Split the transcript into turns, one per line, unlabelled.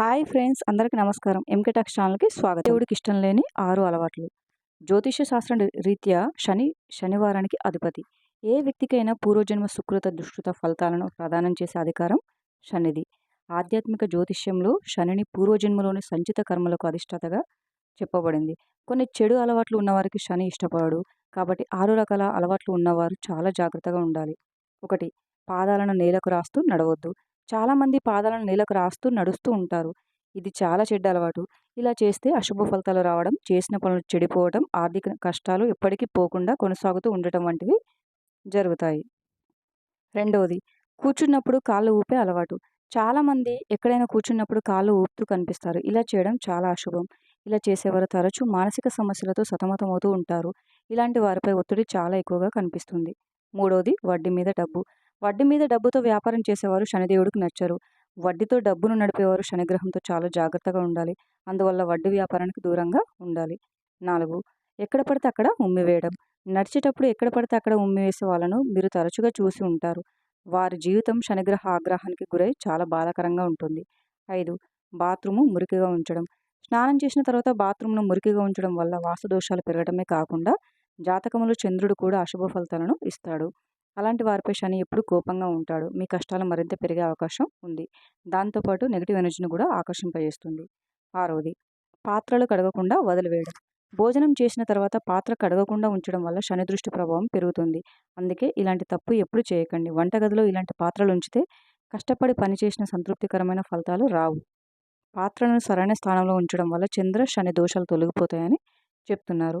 Hi friends అందరికీ నమస్కారం. MK talks ఛానల్కి స్వాగతం. దేవుడికి ఇష్టం లేని ఆరు అలవాట్లు. జ్యోతిష శాస్త్రం రీత్యా శని శనివారానికి అధిపతి. ఏ వ్యక్తికైనా పూర్వజన్మ సుకృత దుష్కృత ఫలితాలను ప్రదానం చేసే అధికారం శనిది. ఆధ్యాత్మిక జ్యోతిష్యంలో శనిని పూర్వజన్మలోని సంచిత కర్మలకు అధిష్టాతగా చెప్పబడింది. కొన్ని చెడు అలవాట్లు ఉన్నవారికి శని ఇష్టపడడు. కాబట్టి ఆరు రకాల అలవాట్లు ఉన్నవారు చాలా జాగ్రత్తగా ఉండాలి. ఒకటి పాదాలను నేలకు రాస్తూ నడవద్దు. చాలామంది పాదాలను నేలకు రాస్తూ నడుస్తూ ఉంటారు. ఇది చాలా చెడ్డ అలవాటు. ఇలా చేస్తే అశుభ ఫలితాలు రావడం చేసిన పనులు చెడిపోవడం ఆర్థిక కష్టాలు ఎప్పటికీ పోకుండా కొనసాగుతూ ఉండటం వంటివి జరుగుతాయి. రెండవది కూర్చున్నప్పుడు కాళ్ళు ఊపే అలవాటు. చాలామంది ఎక్కడైనా కూర్చున్నప్పుడు కాళ్ళు ఊపుతూ కనిపిస్తారు. ఇలా చేయడం చాలా అశుభం. ఇలా చేసేవారు తరచూ మానసిక సమస్యలతో సతమతమవుతూ ఉంటారు. ఇలాంటి వారిపై ఒత్తిడి చాలా ఎక్కువగా కనిపిస్తుంది. మూడవది వడ్డీ మీద డబ్బు. వడ్డీ మీద డబ్బుతో వ్యాపారం చేసేవారు శనిదేవుడికి నచ్చరు. వడ్డీతో డబ్బును నడిపేవారు శనిగ్రహంతో చాలా జాగ్రత్తగా ఉండాలి. అందువల్ల వడ్డీ వ్యాపారానికి దూరంగా ఉండాలి. నాలుగు ఎక్కడ పడితే అక్కడ ఉమ్మి వేయడం. నడిచేటప్పుడు ఎక్కడ పడితే అక్కడ ఉమ్మి వేసే వాళ్ళను మీరు తరచుగా చూసి ఉంటారు. వారి జీవితం శనిగ్రహ ఆగ్రహానికి గురై చాలా బాధాకరంగా ఉంటుంది. ఐదు బాత్రూము మురికిగా ఉంచడం. స్నానం చేసిన తర్వాత బాత్రూమ్ను మురికిగా ఉంచడం వల్ల వాసుదోషాలు పెరగడమే కాకుండా జాతకములు చంద్రుడు కూడా అశుభ ఫలితాలను ఇస్తాడు. అలాంటి వారిపై శని ఎప్పుడు కోపంగా ఉంటాడు. మీ కష్టాలు మరింత పెరిగే అవకాశం ఉంది. దాంతోపాటు నెగిటివ్ ఎనర్జీని కూడా ఆకర్షింపజేస్తుంది. ఆరోది పాత్రలు కడగకుండా వదిలివేయడం. భోజనం చేసిన తర్వాత పాత్ర కడగకుండా ఉంచడం వల్ల శని దృష్టి ప్రభావం పెరుగుతుంది. అందుకే ఇలాంటి తప్పు ఎప్పుడు చేయకండి. వంటగదిలో ఇలాంటి పాత్రలు ఉంచితే కష్టపడి పనిచేసిన సంతృప్తికరమైన ఫలితాలు రావు. పాత్రలను సరైన స్థానంలో ఉంచడం వల్ల చంద్ర శని దోషాలు తొలగిపోతాయని చెప్తున్నారు.